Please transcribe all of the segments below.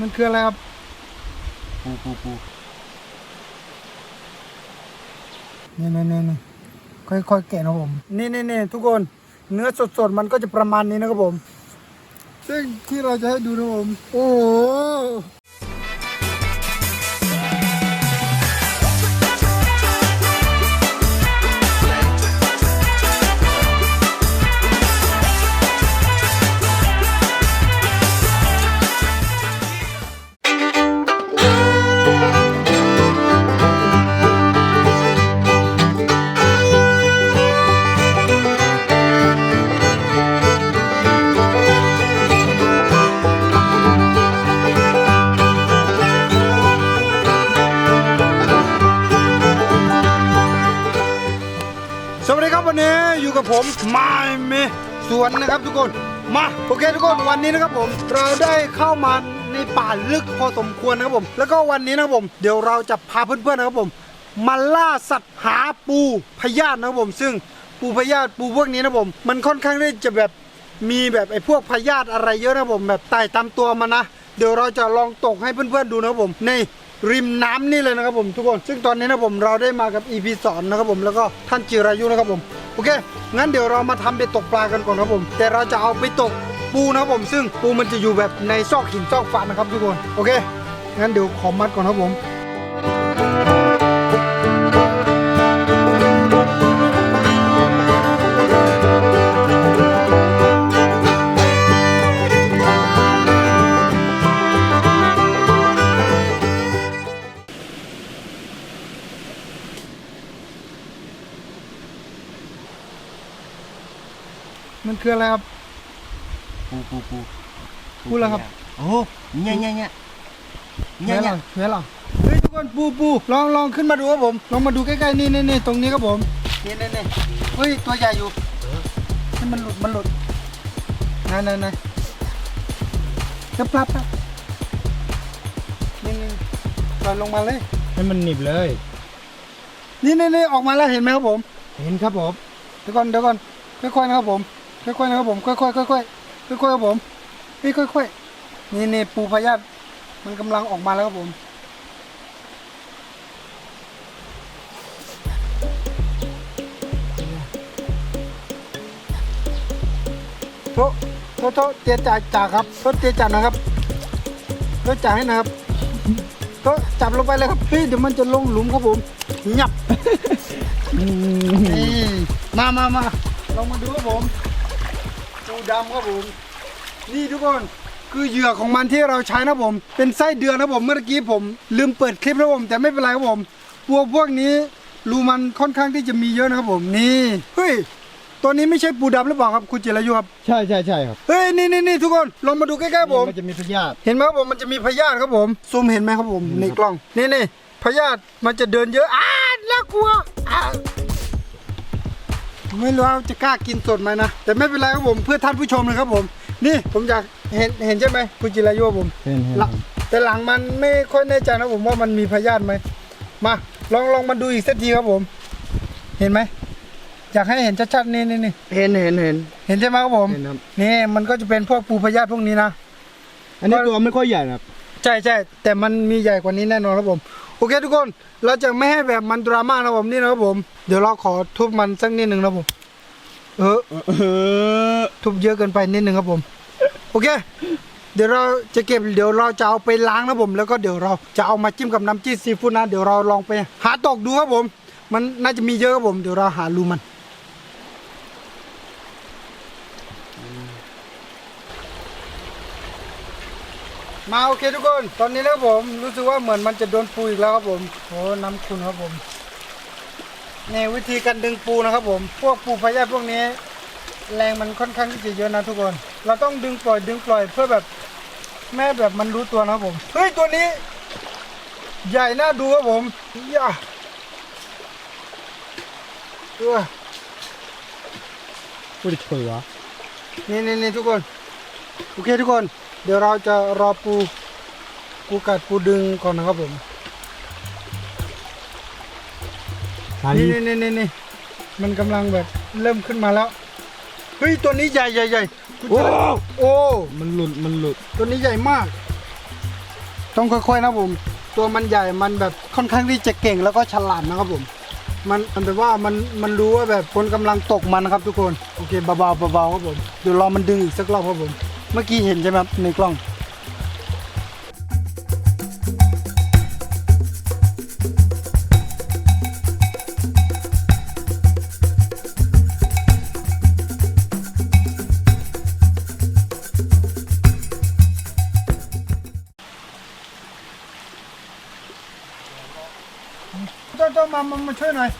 มันคืออะไรครับ ปูปูปูนี่นี่นี่นี่ค่อยๆแกะนะครับผม นี่นี่นี่ทุกคน เนื้อสดๆ มันก็จะประมาณนี้นะครับผม ซึ่งที่เราจะให้ดูนะครับผม โอ้โห นะครับทุกคนมาโอเคทุกคนวันนี้นะครับผม เราได้เข้ามาในป่าลึกพอสมควรนะครับผม แล้วก็วันนี้นะครับผม เดี๋ยวเราจะพาเพื่อนๆนะครับผมมาล่าสัตว์หาปูพยาธินะครับผม ซึ่งปูพยาธิปูพวกนี้นะครับผม มันค่อนข้างที่จะแบบมีแบบไอ้พวกพยาธิอะไรเยอะนะครับผมแบบไต่ตามตัวมันนะเดี๋ยวเราจะลองตกให้เพื่อนๆดูนะครับผมในริมน้ำนี่เลยนะครับผมทุกคน ซึ่งตอนนี้นะผมเราได้มากับ EP สอนนะครับผมแล้วก็ท่านจิรายุนะครับผม โอเค งั้นเดี๋ยวเรามาทำเบ็ดตกปลากันก่อนนะครับผม แต่เราจะเอาไปตกปูนะครับผม ซึ่งปูมันจะอยู่แบบในซอกหินซอกฟันนะครับทุกคน โอเค งั้นเดี๋ยวขอมัดก่อนครับผม คืออะไรครับ ปูปูปูปูอะไรครับ โอ้เนี่ยเนี่ยเนี่ยเนื้เนี่ยอหรเนี่อยเนื้อหรอเฮ้ยทุกคนปูปูลองลองขึ้นมาดูครับผม ลองมาดูใกล้ๆนี่นี่นี่ตรงนี้ครับผมนี่นี่นี่เฮ้ยตัวใหญ่อยู่นี่มันหลุดมันหลุดนั่นนั่นนั่นจะปรับปรับนี่นี่ปล่อยลงมาเลย ให้มันหนีบเลย นี่นี่นี่ออกมาแล้วเห็นไหมครับผม เห็นครับผมเดี๋ยวก่อนเดี๋ยวก่อนค่อยๆนะครับผม ค่อยๆนะครับผมค่อยๆค่อยๆค่อยๆค่อยๆครับผมนี่ค่อยๆนี่นี่ปูพยาธิมันกำลังออกมาแล้วครับผมโทษโทษโทษเตียจ่าจ่าครับโทษเตียจ่านะครับโทษจ่าให้นะครับโทษจับลงไปเลยครับเฮ้ยเดี๋ยวมันจะลงหลุมครับผมหยับนี่มามามาลองมาดูครับผม ปูดำครับผม นี่ทุกคนคือเหยื่อของมันที่เราใช้นะผม เป็นไส้เดือนนะผมเมื่อกี้ผม ลืมเปิดคลิปนะผม แต่ไม่เป็นไรครับผมพวกพวกนี้รูมันค่อนข้างที่จะมีเยอะนะครับผมนี่เฮ้ยตัวนี้ไม่ใช่ปูดำหรือเปล่าครับคุณจิรายุครับใช่ใช่ใช่ครับเฮ้ยนี่นี่นี่ทุกคนลองมาดูใกล้ๆผม มันจะมีพยาธิเห็นไหมครับผมมันจะมีพยาธิครับผมซูมเห็นไหมครับผมในกล้องนี่นี่พยาธิมันจะเดินเยอะอ้าน่ากลัวอ้า ไม่รู้ว่าจะกล้ากินสดไหมนะ แต่ไม่เป็นไรครับผมเพื่อท่านผู้ชมเลยครับผม นี่ผมอยากเห็นเห็นใช่ไหมคุณจิรายุครับผมเห็นเห็นหลังแต่หลังมันไม่ค่อยแน่ใจนะผมว่ามันมีพยาธิไหมมาลองลองมาดูอีกสักทีครับผม เห็นไหมอยากให้เห็นชัดๆนี่นี่นี่เห็นเห็นเห็นเห็นใช่ไหมครับผมเห็นครับนี่มันก็จะเป็นพวกปูพยาธิพวกนี้นะอันนี้ตัวไม่ค่อยใหญ่นะครับ ใช่ใช่แต่มันมีใหญ่กว่านี้แน่นอนครับผม โอเคทุกคนเราจะไม่ให้แบบมันดราม่านะผมนี่นะครับผม เดี๋ยวเราขอทุบมันสักนิดหนึ่งนะผมเออเออทุบเยอะเกินไปนิดหนึ่งครับผม โอเค เดี๋ยวเราจะเก็บเดี๋ยวเราจะเอาไปล้างนะผม แล้วก็เดี๋ยวเราจะเอามาจิ้มกับน้ำจิ้มซีฟู้ดนะเดี๋ยวเราลองไป หาตกดูครับผม มันน่าจะมีเยอะครับผม เดี๋ยวเราหารูมัน มาโอเคทุกคน ตอนนี้นะครับผมรู้สึกว่าเหมือนมันจะโดนปูอีกแล้วครับผมโอ้น้ำคุณครับผมนี่วิธีการดึงปูนะครับผม พวกปูพยาธิพวกนี้ แรงมันค่อนข้างที่จะเยอะนะทุกคน เราต้องดึงปล่อยดึงปล่อยเพื่อแบบแม่แบบมันรู้ตัวนะครับผมเฮ้ยตัวนี้ ใหญ่น่าดูครับผมย่าเออพูดเฉยวะนี่นี่นี่ทุกคน โอเคทุกคนเดี๋ยวเราจะรอปูปูกัดปูดึงก่อนนะครับผมอันนี่นี้นี่นี่นี่มันกำลังแบบเริ่มขึ้นมาแล้วเฮ้ยตัวนี้ใหญ่ใหญ่ใหญ่คุณโอ้เจอโอ้มันหลุดมันหลุดตัวนี้ใหญ่มาก ต้องค่อยๆนะครับผม ตัวมันใหญ่มันแบบค่อนข้างที่จะเก่งแล้วก็ฉลาดนะครับผม มันมันแบบว่ามันมันรู้ว่าแบบคนกำลังตกมันนะครับทุกคนโอเคเบาๆเบาๆครับผมเดี๋ยวรอมันดึงอีกสักรอบครับผม เมื่อกี้เห็นใช่ไหมครับในกล้องเจ้าเจ้ามามาช่วยหน่อย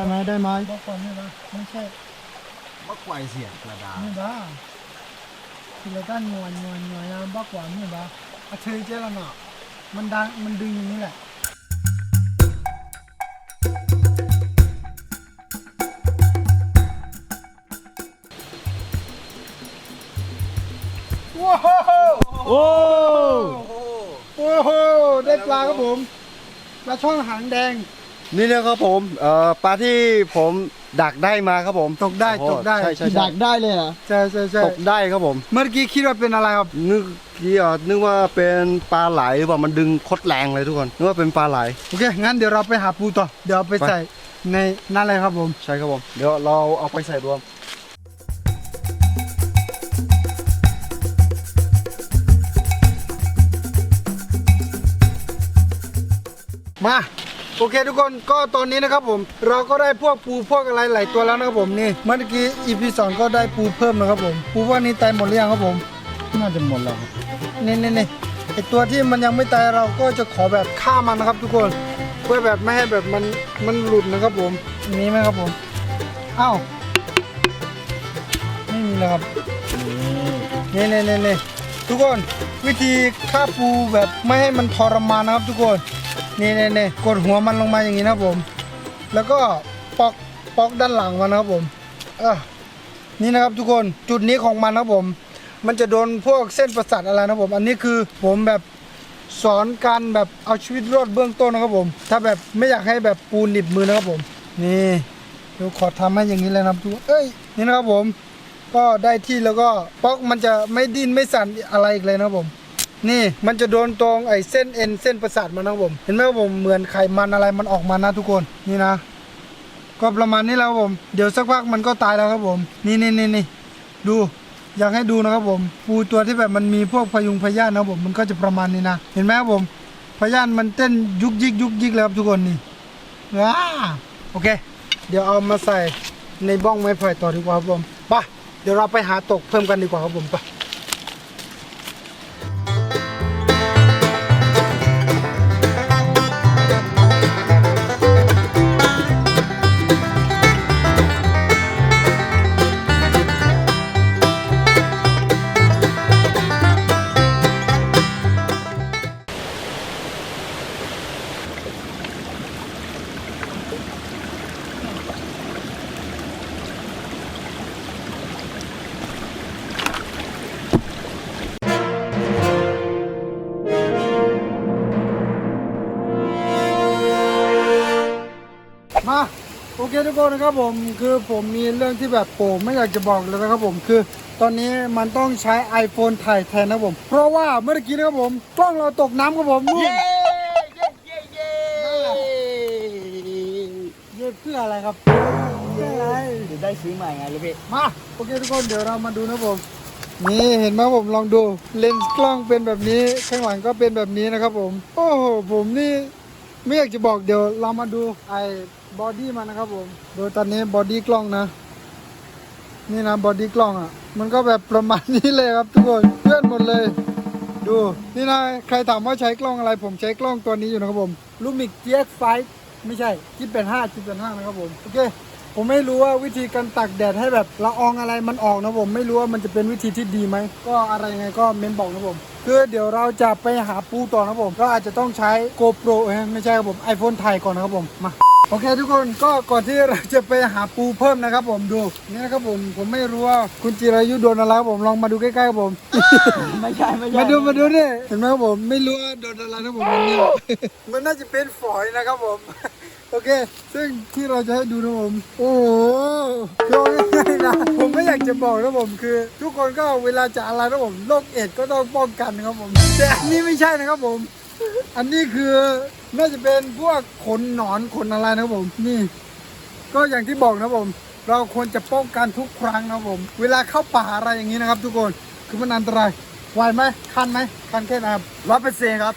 ได้ไหมได้ไหมบอกก่อนนี่นะไม่ใช่มะควายเสียกระดาษ นี่บ้าทีละด้านงวนงวนงวนนะบ้ากว่านี่บ้าอาเชยเจ้าละเนาะมันดังมันดึงอย่างนี้แหละว้าวโอ้โอ้โหได้ปลาครับผมปลาช่อนหางแดง นี่นะครับผมเอ่อปลาที่ผมดักได้มาครับผมตกได้ตกได้ ใช่ใช่ดัใช่กได้เลยเหรอใช่ใช่ใช่ตกได้ครับผมเมื่อกี้คิดว่าเป็นอะไรครับ นึกกี้อะนึกว่าเป็นปลาไหลหรือเปล่ามันดึงโคตรแรงเลยทุกคนนึกว่าเป็นปลาไหล โอเค งั้นเดี๋ยวเราไปหาปูต่อ เดี๋ยวเอาไปไป ใส่ในนั่นเลยครับผม ใช่ครับผม เดี๋ยวเราเอาไปใส่รวม มา โอเคทุกคนก็ตอนนี้นะครับผม เราก็ได้พวกปูพวกอะไรหลายตัวแล้วนะครับผมนี่เมื่อกี้ EP สองก็ได้ปูเพิ่มนะครับผมปูพวกนี้ตายหมดหรือยังครับผมน่าจะหมดแล้วครับนี่นี่นี่ไอตัวที่มันยังไม่ตายเราก็จะขอแบบฆ่ามันนะครับ ทุกคนเพื่อแบบไม่ให้แบบมันมันหลุดนะครับผมมีไหมครับผมอ้าวไม่มีนะครับนี่นี่นี่นี่ทุกคนวิธีฆ่าปูแบบไม่ให้มันทรมานนะครับ ทุกคน นี่นี่นี่กดหัวมันลงมาอย่างนี้นะครับผม แล้วก็ปอกปอกด้านหลังมันนะครับผมเออนี่นะครับทุกคนจุดนี้ของมันนะครับผม มันจะโดนพวกเส้นประสาทอะไรนะครับผม อันนี้คือผมแบบสอนการแบบเอาชีวิตรอดเบื้องต้นนะครับผม ถ้าแบบไม่อยากให้แบบปูนหนิบมือนะครับผม นี่เดี๋ยวขอทำให้อย่างนี้เลยนะครับทุกคนเอ้ยนี่นะครับผม ก็ได้ที่แล้วก็ป๊อกมันจะไม่ดิ้นไม่สั่นอะไรอีกเลยนะครับผม นี่มันจะโดนตรงไอ้เส้นเอ็นเส้นประสาทมันนะครับผม เห็นไหมครับผมเหมือนไขมันอะไรมันออกมานะทุกคนนี่นะ ก็ประมาณนี้แล้วครับผม เดี๋ยวสักพักมันก็ตายแล้วครับผม นี่นี่นี่นี่ดูอยากให้ดูนะครับผม ปูตัวที่แบบมันมีพวกพยุงพยาธินะครับผมมันก็จะประมาณนี้นะ เห็นไหมครับผมพยาธิมันเต้นยุกยิกยุกยิกเลยครับทุกคนนี่ว้าโอเค เดี๋ยวเอามาใส่ในบ้องไม้ไผ่ต่อดีกว่าครับผมไปเดี๋ยวเราไปหาตกเพิ่มกันดีกว่าครับผมไป โอเคทุกคนนะครับผมคือผมมีเรื่องที่แบบผมไม่อยากจะบอกเลยนะครับผมคือ ตอนนี้มันต้องใช้ iPhone ถ่ายแทนนะครับผม เพราะว่าเมื่อกี้นะครับผมกล้องเราตกน้ำครับผมนู่นเย้เพื่ออะไรครับเพื่ออะไรเดี๋ยวได้ซื้อใหม่ไงลูกพี่มาโอเคทุกคนเดี๋ยวเรามาดูนะครับผมนี่เห็นไหมผมลองดูเลนส์กล้องเป็นแบบนี้ข้างหลังก็เป็นแบบนี้นะครับผม โอ้โหผมนี่ไม่อยากจะบอกเดี๋ยวเรามาดูไอ้ บอดี้มันนะครับผม โดยตอนนี้บอดี้กล้องนะ นี่นะบอดี้กล้องอะ มันก็แบบประมาณนี้เลยครับทุกคนเพื่อนหมดเลย ดู นี่นะใครถามว่าใช้กล้องอะไร ผมใช้กล้องตัวนี้อยู่นะครับผมลูมิก GX5 ไม่ใช่คิดเป็น5คิดเป็น5นะครับผม โอเค ผมไม่รู้ว่าวิธีการตักแดดให้แบบละอองอะไรมันออกนะผม ไม่รู้ว่ามันจะเป็นวิธีที่ดีไหม ก็อะไรไงก็เมนบอกนะผมคือเดี๋ยวเราจะไปหาปูต่อนะผม ก็อาจจะต้องใช้ GoPro เอ้ยไม่ใช่ครับผม iPhone ถ่ายก่อนนะครับผม มา โอเคทุกคนก็ก่อนที่เราจะไปหาปูเพิ่มนะครับ ผมดูนี่นะครับผมผมไม่รู้ว่าคุณจิรายุโดนอะไรครับผมลองมาดูใกล้ๆครับผม ไม่ใช่ไม่ใช่มาดูมาดูนี่เห็นไหมครับผมไม่รู้ว่าโดนอะไรนะผมมันนี่มันน่าจะเป็นฝอยนะครับผม โอเค ซึ่งที่เราจะให้ดูนะผม โอ้โหโยงง่ายๆนะผมไม่อยากจะบอกนะผมคือ ทุกคนก็เวลาจะอะไรนะผมโรคเอดส์ก็ต้องป้องกันนะครับผมแต่อันนี้ไม่ใช่นะครับผม อันนี้คือน่าจะเป็นพวกขนหนอนขนอะไรนะครับผมนี่ ก็อย่างที่บอกนะครับผม เราควรจะป้องกันทุกครั้งนะครับผม เวลาเข้าป่าอะไรอย่างนี้นะครับ ทุกคนคือมันอันตรายไหวไหมคันไหมคันแค่ไหนครับร้อยเปอร์เซ็นต์ครับ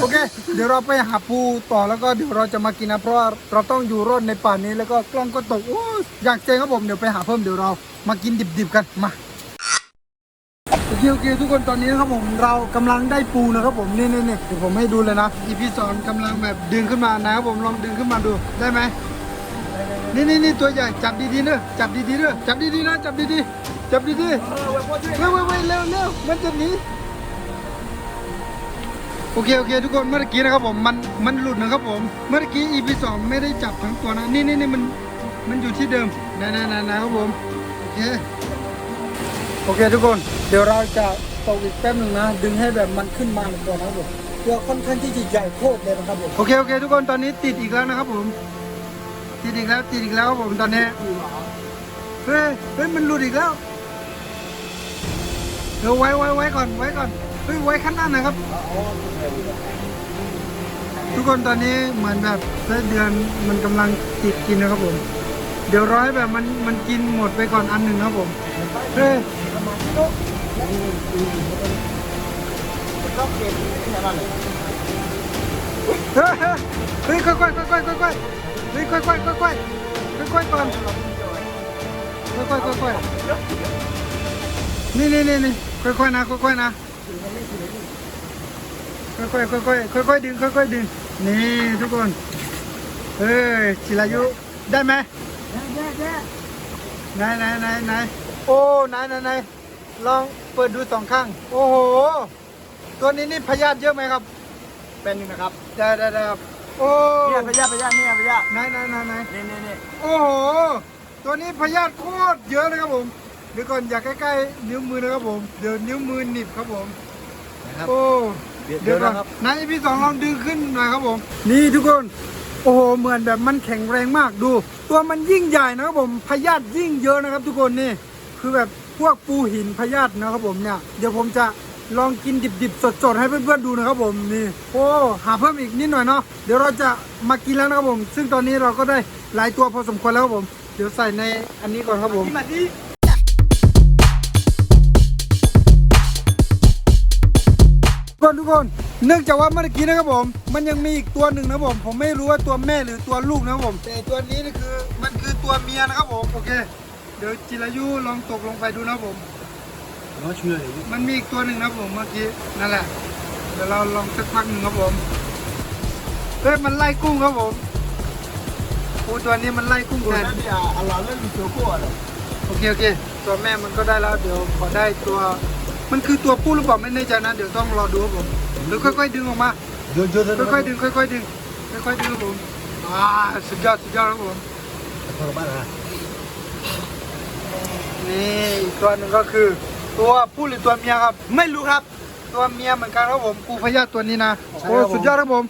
โอเค เดี๋ยวเราไปหาปูต่อแล้วก็เดี๋ยวเราจะมากินนะเพราะว่าเราต้องอยู่รอดในป่านี้แล้วก็กล้องก็ตกโอ้ยอยากเจงครับผมเดี๋ยวไปหาเพิ่มเดี๋ยวเรามากินดิบๆกันมาโอ เคโอเคทุกคนตอนนี้นะครับผมเรากำลังได้ปูนะครับผมนี่นี่นี่เดี๋ยวผมให้ดูเลยนะอีพีสอนกำลังแบบดึงขึ้นมานะครับผมลองดึงขึ้นมาดูได้ไหมนี่นี่นี่ตัวใหญ่จับดีๆเนอะจับดีๆเนอะจับดีๆนะจับดีๆจับดีๆเร็วเร็วเร็วเร็วเร็วมันจะหนีโอเคโอเค ทุกคนเมื่อกี้นะครับผมมันมันหลุดนะครับผม เมื่อกี้อีพีสองไม่ได้จับทั้งตัวนะนี่นี่นี่มันมันอยู่ที่เดิมนะนะนะนะครับผมโอเค โอเคทุกคนเดี๋ยวเราจะตกอีกแป๊บหนึ่งนะ ดึงให้แบบมันขึ้นมาหนึ่งตัวนะครับผมตัวค่อนข้างที่จะใหญ่โคตรเลยนะครับผมโอเคโอเค ทุกคนตอนนี้ติดอีกแล้วนะครับผม ติดอีกแล้วติดอีกแล้วครับผมตอนนี้เฮ้ยเฮ้ยมันหลุดอีกแล้วเดี๋ยวไว้ไว้ไว้ก่อนไว้ก่อนเฮ้ยไว้ข้างหน้าน่อยครับ ทุกคนตอนนี้เหมือนแบบไส้เดือนมันกำลังติดกินนะครับผม เดี๋ยวร้อให้แบบมันมันกินหมดไปก่อนอันหนึ่งครับผมเฮ้ยเก็บแค่นั้นเลยเฮ้ยเฮ้ยค่อยๆค่อยๆค่อยๆเฮ้ยค่อยๆค่อยๆค่อยๆค่อยๆก่อนค่อยๆค่อยๆนี่นี่นี่นี่ค่อยๆนะค่อยๆนะค่อยๆค่อยๆค่อยๆดึงค่อยๆดึงนี่ทุกคนเฮ้ยจิรายุได้ไหม แย่แย่ไหนไหนไหนไหนโอ้ไหนไหนไหนลองเปิดดูสองข้าง โอ้โห ตัวนี้นี่พยาธิเยอะไหมครับ เป็นนะครับ ได้ได้ได้ครับ โอ้เนี่ยพยาพยาเนี่ยพยาไหนไหนไหนไหนนี่นี่นี่โอ้โห ตัวนี้พยาธิโคตรเยอะเลยครับผมเดี๋ยวก่อนอย่ากใกล้ๆนิ้วมือนะครับผม เดี๋ยวนิ้วมือหนีบครับผมโอ้เดี๋ยวก่อนนะครับนายพี่สองลองดึงขึ้นหน่อยครับผม นี่ทุกคน โอ้โหเหมือนแบบมันแข็งแรงมากดู ตัวมันยิ่งใหญ่นะครับผมพยาธิยิ่งเยอะนะครับทุกคนนี่คือแบบพวกปูหินพยาธินะครับผมเนี่ยเดี๋ยวผมจะลองกินดิบๆสดๆให้เพื่อนๆดูนะครับผมนี่โอ้หาเพิ่มอีกนิดหน่อยเนาะเดี๋ยวเราจะมากินแล้วนะครับผม ซึ่งตอนนี้เราก็ได้หลายตัวพอสมควรแล้วครับผม เดี๋ยวใส่ในอันนี้ก่อนครับผม คนทุกคนเนื่องจากว่าเมื่อกี้นะครับผม มันยังมีอีกตัวหนึ่งนะครับผม ผมไม่รู้ว่าตัวแม่หรือตัวลูกนะครับผมแต่ตัวนี้นี่คือมันคือตัวเมียนะครับผมโอเค เดี๋ยวจิรายุลองตกลงไปดูนะครับผมน้องเชื่อเลยมันมีอีกตัวหนึ่งนะครับผมเมื่อกี้นั่นแหละเดี๋ยวเราลองสักพักหนึ่งครับผมเฮ้ยมันไล่กุ้งครับผมโอ้ตัวนี้มันไล่กุ้งตัวแทนนั้นเนี่ยอัลลอฮ์เล่นตัวพวกเลยโอเคโอเค ตัวแม่มันก็ได้แล้วเดี๋ยวขอได้ตัว มันคือตัวผู้หรือเปล่าไม่แน่ใจนะเดี๋ยวต้องรอดูครับผมเดี๋ยวค่อยๆดึงออกมาเยอะเยอะเลยค่อยๆดึงค่อยๆดึงค่อยๆดึงครับผมอ่าสุดยอดสุดยอดครับผมทางบ้านนะนี่อีกตัวหนึ่งก็คือ ตัวผู้หรือตัวเมียครับ ไม่รู้ครับ ตัวเมียเหมือนกันครับผมปูพยาธิตัวนี้นะโอ้สุดยอดครับผม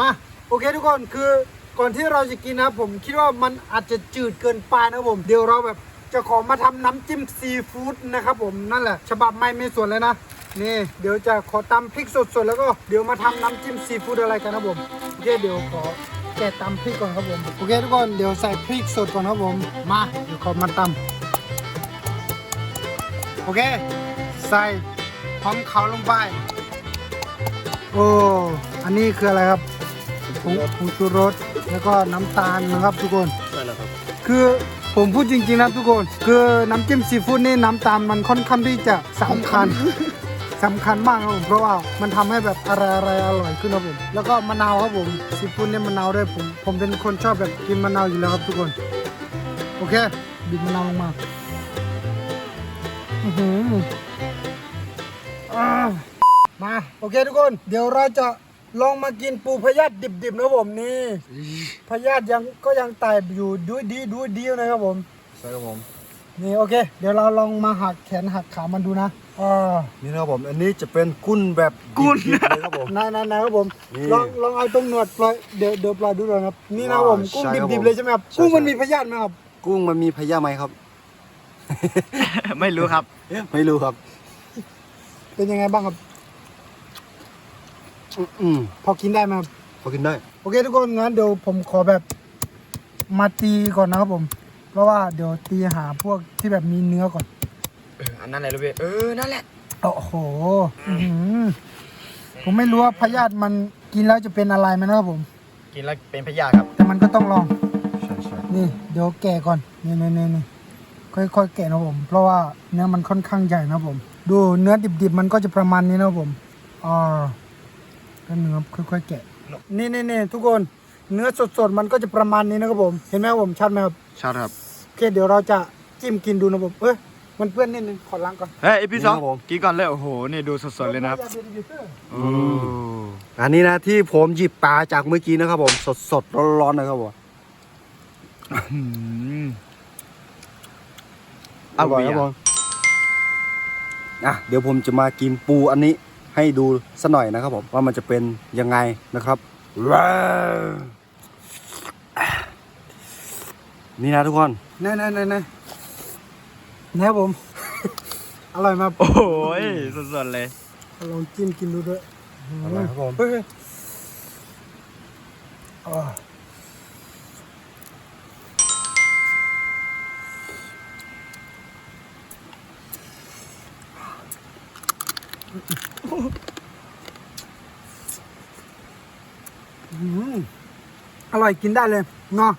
มาโอเคทุกคนคือก่อนที่เราจะกินนะครับผมคิดว่ามันอาจจะจืดเกินไปนะครับผมเดี๋ยวเราแบบจะขอมาทำน้ำจิ้มซีฟู้ดนะครับผมนั่นแหละ ฉบับไม่ไม่ส่วนเลยนะนี่เดี๋ยวจะขอตำพริกสดๆแล้วก็เดี๋ยวมาทำน้ำจิ้มซีฟู้ดอะไรกันนะผมโอเคเดี๋ยวขอแกะตำพริกก่อนครับผมโอเคทุกคนเดี๋ยวใส่พริกสดก่อนครับผมมาเดี๋ยวขอมาตำโอเค ใส่หอมเขาลงไปโอ้อันนี้คืออะไรครับ ผงผงชูรสแล้วก็น้ำตาลนะครับทุกคนได้แล้วครับ คือผมพูดจริงๆนะทุกคน คือน้ำจิ้มซีฟู้ดนี่น้ำตาลมันค่อนข้างที่จะสำคัญ สำคัญมากครับผมเพราะว่ามันทำให้แบบอะไรอะไรอร่อยขึ้นครับผมแล้วก็มะนาวครับผมซีฟู้ดเนี่ยมะนาวด้วยผมผมเป็นคนชอบแบบกินมะนาวอยู่แล้วครับทุกคน โอเคบีบมะนาวลงมาอือหืออ่ามาโอเคทุกคน เดี๋ยวเราจะ ลองมากินปูพยาธิดิบๆนะครับผมนี่พยาธิยังก็ยังตายอยู่ด้วยดีด้วยดีนะครับผมใช่ครับผมนี่โอเค เดี๋ยวเราลองมาหักแขนหักขามันดูนะอ่านี่นะครับผมอันนี้จะเป็นกุ้นแบบกุ้นเลยครับผมนายนายนายครับผมนี่ลองลองเอาตรงหนวดปล่อยเดี๋ยวเดี๋ยวปล่อยดูหน่อยครับนี่นะครับผมว้าวกุ้งใช่ครับดิบผมๆเลยใช่ไหมครับใช่กุ้งมันใช่มีพยาธิไหมครับ กุ้งมันมีพยาธิไหมครับ ไม่รู้ครับ ไม่รู้ครับ เป็นยังไงบ้างครับ อืมพอกินได้ไหมครับ พอกินได้ โอเคทุกคนงั้นเดี๋ยวผมขอแบบมาตีก่อนนะครับผม เพราะว่าเดี๋ยวตีหาพวกที่แบบมีเนื้อก่อนอันนั้นอะไรรู้พี่เออ นั่นแหละ โอ้โหอื้อหือผมไม่รู้ว่าพยาธิมันกินแล้วจะเป็นอะไรไหมนะครับผม กินแล้วเป็นพยาธิครับ แต่มันก็ต้องลอง ใช่ใช่นี่เดี๋ยวแกะก่อน นี่นี่นี่นี่ค่อยๆแกะนะครับผม เพราะว่าเนื้อมันค่อนข้างใหญ่นะครับผม ดูเนื้อดิบๆมันก็จะประมาณนี้นะครับผมอ่า ก็เนื้อค่อยๆแกะนี่นี่นี่ทุกคนเนื้อสดๆมันก็จะประมาณนี้นะครับผม เห็นไหมครับผมชัดไหมครับชาติครับโอเคเดี๋ยวเราจะจิ้มกินดูนะครับผมเอ้ยมันเปื้อนนิดนึงขอล้างก่อนเฮ้ยพี่สองกินก่อนเลยโอ้โหนี่ดูสดๆเลยนะครับโอ้อันนี้นะที่ผมหยิบปลาจากเมื่อกี้นะครับผมสดสดๆร้อนๆนะครับผมหืมอร่อยครับผมอะเดี๋ยวผมจะมากินปูอันนี้ ให้ดูสักหน่อยนะครับผมว่ามันจะเป็นยังไงนะครับว้าวนี่นะทุกคนไหนไหนไหนไหนนะครับผม อร่อยมากโอ้โหสดๆเลยลองจิ้มกินดูด้วยอร่อยครับผม อ่าอืมอร่อยกินได้เลยเนาะ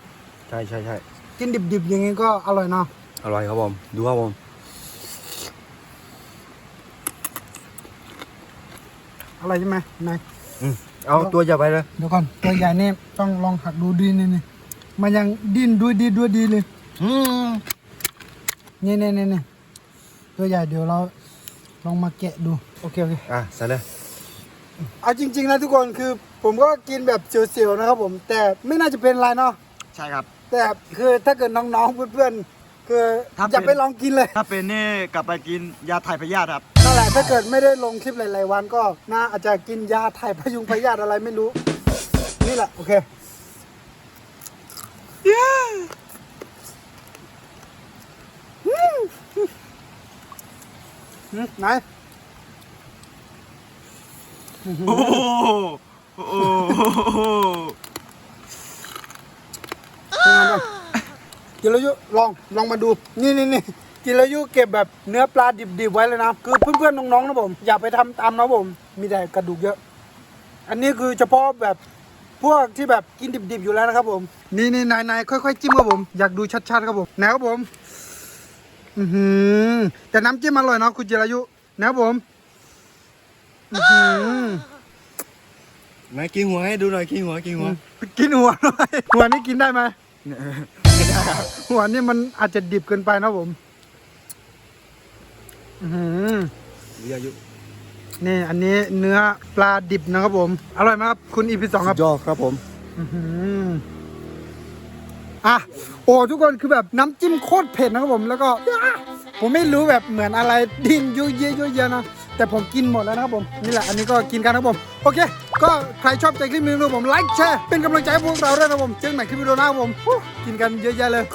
ใช่ใช่ใช่กินดิบๆอย่างงี้ก็อร่อยเนาะอร่อยครับผมดูครับผมอร่อยใช่ไหมไหนเอาตัวอย่าไปเลยเดี๋ยวก่อนตัวใหญ่นี่ต้องลองหักดูดีนี่นี่มันยังดิ้นด้วยดีด้วยดีเลยอืมนี่นี่นี่นี่ตัวใหญ่เดี๋ยวเราลองมาแกะดู โอเคโอเคอะใส่เลยเอาจริง ๆ นะทุกคนคือผมก็กินแบบเสียวๆนะครับ ผมแต่ไม่น่าจะเป็นไรเนาะใช่ครับ แต่คือถ้าเกิดน้องๆเพื่อนๆคือถ้าเป็น อย่าไปลองกินเลย ถ้าเป็นนี่กลับไปกินยาถ่ายพยาธิครับ นั่นแหละถ้าเกิดไม่ได้ลงคลิปหลายๆวันก็น่าอาจจะกินยาถ่ายพยุงพยาธิอะไรไม่รู้ นี่แหละ โอเคอืมไหน โอ้โหโอ้โหเป็นไงบ้างกินแล้วยุลองลองมาดู นี่นี่นี่กินแล้วยุเก็บแบบเนื้อปลาดิบๆไว้เลยนะคือเพื่อนๆน้องๆนะผม อย่าไปทำตามนะผม มีแต่กระดูกเยอะ อันนี้คือเฉพาะแบบพวกที่แบบกินดิบๆอยู่แล้วนะครับผม นี่นี่นายนายค่อยๆจิ้มครับผม อยากดูชัดๆครับผมนะครับผม อือหือแต่น้ำจิ้มอร่อยเนาะคุณจิรายุนะครับผม อือหือไหนกินหัวให้ดูหน่อยกินหัวกินหัวกินหัวหน่อยหัวนี่กินได้ไหมหัวนี่มันอาจจะดิบเกินไปนะผมอือหือเรียอายุนี่ อันนี้เนื้อปลาดิบนะครับผม อร่อยไหมากครับ คุณอีพีสองครับ ยอดครับผมอื้อหืออะโอ้ทุกคนคือแบบน้ำจิ้มโคตรเผ็ดนะครับผมแล้วก็ ผมไม่รู้แบบเหมือนอะไรดินยุ่ยเยอะยุ่ยเยอะนะ แต่ผมกินหมดแล้วนะครับผมนี่แหละอันนี้ก็กินกันนะครับผมโอเค ก็ใครชอบใจคลิปนี้นะผมไลค์แชร์เป็นกำลังใจพวกเราด้วยนะผมเจอกันใหม่คลิปวิดีโอหน้าผมกินกันเยอะแยะเลย